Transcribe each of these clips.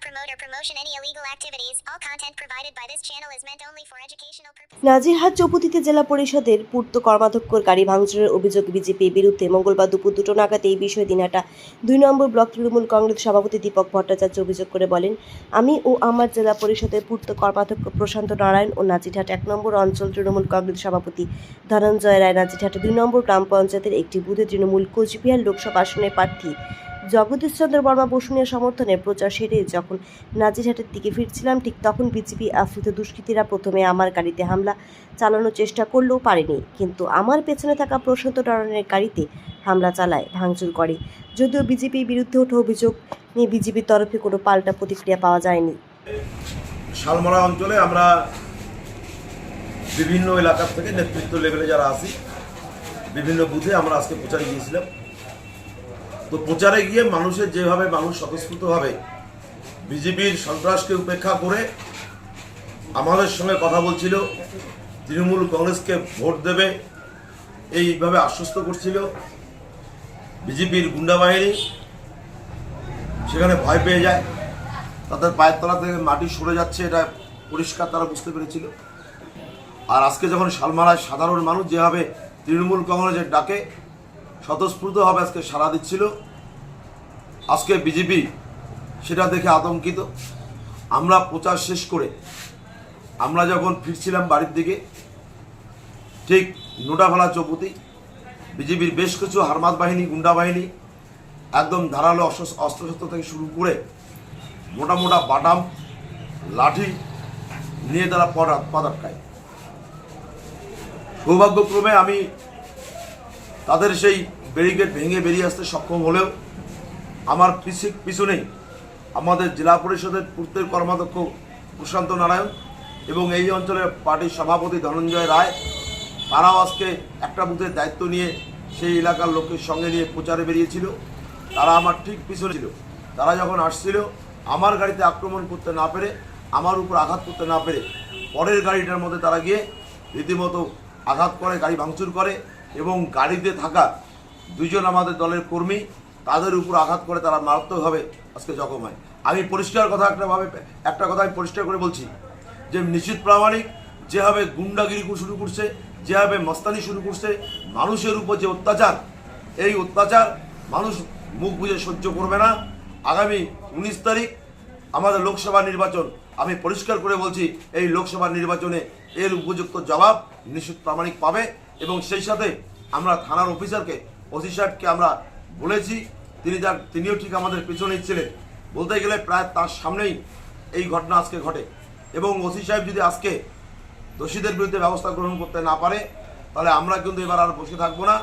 promote or promotion any illegal activities. All content provided by this channel is meant only for educational purposes. Nazirhat চৌপতিতে জেলা পরিষদের পূর্ত কর্মাধ্যক্ষর গাড়ি ভাঙচুরের অভিযোগ বিজেপির বিরুদ্ধে মঙ্গলবার দুপুর দুটো নাগাদ এই বিষয়ে দিনহাটা দুই নম্বর ব্লক তৃণমূল কংগ্রেস সভাপতি দীপক ভট্টাচার্য অভিযোগ করে বলেন, আমি ও আমার জেলা পরিষদের পূর্ত কর্মাধ্যক্ষ প্রশান্ত নারায়ণ ও নাজিরহাট এক নম্বর অঞ্চল তৃণমূল কংগ্রেস সভাপতি ধনঞ্জয় রায় নাজিরহাট দুই নম্বর গ্রাম পঞ্চায়েতের একটি বুথে তৃণমূল কোচবিহার লোকসভা আসনের প্রার্থী জগদীশ চন্দ্র বর্মা বসুনিয়া সমর্থনে প্রচার সেরে যখন নাজিরহাটের দিকে ফিরছিলাম, ঠিক তখন বিজেপি আশ্রিত দুষ্কৃতীরা প্রথমে আমার গাড়িতে হামলা চালানোর চেষ্টা করলেও পারেনি। কিন্তু আমার পেছনে থাকা প্রশান্ত নারায়ণের গাড়িতে হামলা চালায়, ভাঙচুর করে। যদিও বিজেপির বিরুদ্ধে ওঠা অভিযোগ নিয়ে বিজেপির তরফে কোনো পাল্টা প্রতিক্রিয়া পাওয়া যায়নি। শালমরা অঞ্চলে আমরা বিভিন্ন এলাকার থেকে নেতৃত্ব লেভেলে যারা আসি বিভিন্ন বুথে আমরা আজকে প্রচারে গিয়েছিলাম। তো প্রচারে গিয়ে মানুষের যেভাবে মানুষ স্বতঃস্ফূর্তভাবে বিজেপির সন্ত্রাসকে উপেক্ষা করে আমাদের সঙ্গে কথা বলছিল, তৃণমূল কংগ্রেসকে ভোট দেবে, এইভাবে আশ্বস্ত করছিল বিজেপির গুন্ডা বাহিনী। সেখানে ভয় পেয়ে যায়। তাদের পায়ের তলা থেকে মাটি সরে যাচ্ছে, এটা পরিষ্কার তারা বুঝতে পেরেছিল। আর আজকে যখন শালমারায় সাধারণ মানুষ যেভাবে তৃণমূল কংগ্রেসের ডাকে স্বতঃস্ফূর্তভাবে আজকে সাড়া দিচ্ছিল। আজকে বিজেপি সেটা দেখে আতঙ্কিত। আমরা প্রচার শেষ করে আমরা যখন ফিরছিলাম বাড়ির দিকে, ঠিক নোটাভালা চৌপতি, বিজেপির বেশ কিছু হারমাত বাহিনী, গুন্ডা বাহিনী একদম ধারালো অস্ত্র অস্ত্রশস্ত্র থেকে শুরু করে মোটা মোটা বাটাম, লাঠি নিয়ে তারা পদ পদ আটকায় সৌভাগ্যক্রমে আমি তাদের সেই ব্যারিকেড ভেঙে বেরিয়ে আসতে সক্ষম হলেও আমার পিছু পিছনেই আমাদের জেলা পরিষদের পূর্তের কর্মাধ্যক্ষ প্রশান্ত নারায়ণ এবং এই অঞ্চলের পার্টির সভাপতি ধনঞ্জয় রায়, তারাও আজকে একটা বুথের দায়িত্ব নিয়ে সেই এলাকার লোকের সঙ্গে নিয়ে প্রচারে বেরিয়েছিল। তারা আমার ঠিক পিছনে ছিল। তারা যখন আসছিল, আমার গাড়িতে আক্রমণ করতে না পেরে, আমার উপর আঘাত করতে না পেরে পরের গাড়িটার মধ্যে তারা গিয়ে রীতিমতো আঘাত করে, গাড়ি ভাঙচুর করে এবং গাড়িতে থাকা দুজন আমাদের দলের কর্মী, তাদের উপর আঘাত করে তারা মারাত্মকভাবে আজকে জখম হয়। আমি পরিষ্কার কথা একটা ভাবে, একটা কথা আমি পরিষ্কার করে বলছি, যে নিশ্চিত প্রামাণিক যেভাবে গুন্ডাগিরি শুরু করছে, যেভাবে মস্তানি শুরু করছে, মানুষের উপর যে অত্যাচার, এই অত্যাচার মানুষ মুখ বুঝে সহ্য করবে না। আগামী উনিশ তারিখ আমাদের লোকসভা নির্বাচন, আমি পরিষ্কার করে বলছি, এই লোকসভা নির্বাচনে এর উপযুক্ত জবাব নিশ্চিত প্রামাণিক পাবে। এবং সেই সাথে আমরা থানার অফিসারকে ওসি সাহেবকে আমরা বলেছি, তিনি যার, তিনিও ঠিক আমাদের পিছনে ছিলেন। বলতে গেলে প্রায় তার সামনেই এই ঘটনা আজকে ঘটে। এবং ওসি সাহেব যদি আজকে দোষীদের বিরুদ্ধে ব্যবস্থা গ্রহণ করতে না পারে, তাহলে আমরা কিন্তু এবার আর বসে থাকব না।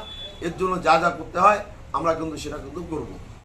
এর জন্য যা যা করতে হয়, আমরা কিন্তু সেটা কিন্তু করব।